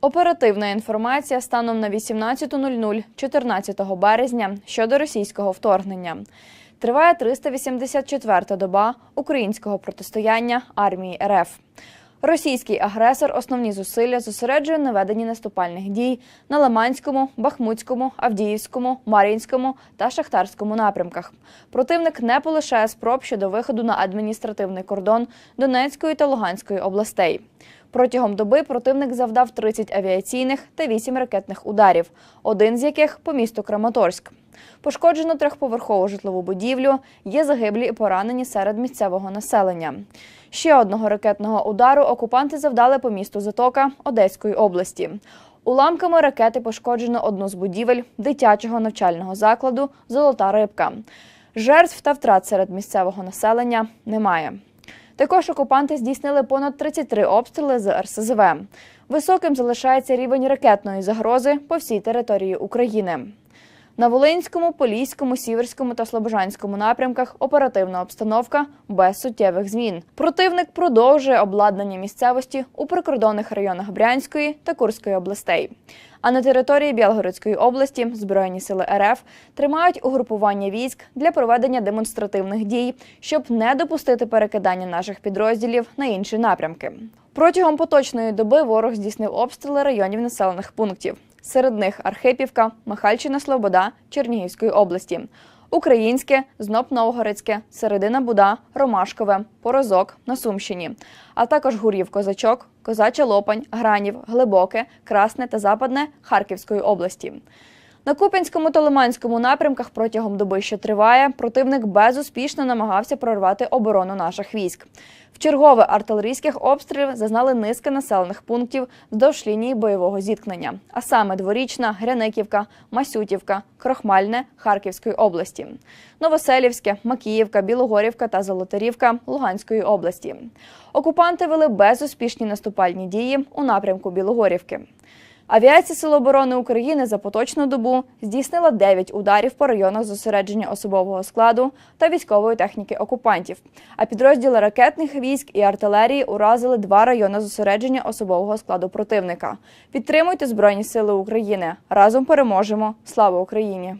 Оперативна інформація станом на 18.00 14 березня щодо російського вторгнення. Триває 384-та доба українського протистояння армії РФ. Російський агресор основні зусилля зосереджує на веденні наступальних дій на Лиманському, Бахмутському, Авдіївському, Мар'їнському та Шахтарському напрямках. Противник не полишає спроб щодо виходу на адміністративний кордон Донецької та Луганської областей. Протягом доби противник завдав 30 авіаційних та 8 ракетних ударів, один з яких по місту Краматорськ. Пошкоджено трьохповерхову житлову будівлю, є загиблі і поранені серед місцевого населення. Ще одного ракетного удару окупанти завдали по місту Затока Одеської області. Уламками ракети пошкоджено одну з будівель дитячого навчального закладу Золота рибка. Жертв та втрат серед місцевого населення немає. Також окупанти здійснили понад 33 обстріли з РСЗВ. Високим залишається рівень ракетної загрози по всій території України. На Волинському, Поліському, Сіверському та Слобожанському напрямках оперативна обстановка без суттєвих змін. Противник продовжує обладнання місцевості у прикордонних районах Брянської та Курської областей. А на території Білгородської області Збройні сили РФ тримають угрупування військ для проведення демонстративних дій, щоб не допустити перекидання наших підрозділів на інші напрямки. Протягом поточної доби ворог здійснив обстріли районів населених пунктів. Серед них Архипівка, Михальчина Слобода Чернігівської області, Українське, Зноб Новгородське, Середина Буда, Ромашкове, Порозок на Сумщині, а також Гур'їв Козачок, Козача Лопань, Гранів, Глибоке, Красне та Западне Харківської області. На Куп'янському та Лиманському напрямках протягом доби, що триває, противник безуспішно намагався прорвати оборону наших військ. В чергове артилерійських обстрілів зазнали низка населених пунктів вздовж лінії бойового зіткнення, а саме Дворічна, Гряниківка, Масютівка, Крохмальне Харківської області, Новоселівське, Макіївка, Білогорівка та Золотарівка Луганської області. Окупанти вели безуспішні наступальні дії у напрямку Білогорівки. Авіація Сил оборони України за поточну добу здійснила 9 ударів по районах зосередження особового складу та військової техніки окупантів. А підрозділи ракетних військ і артилерії уразили два райони зосередження особового складу противника. Підтримуйте Збройні Сили України. Разом переможемо. Слава Україні!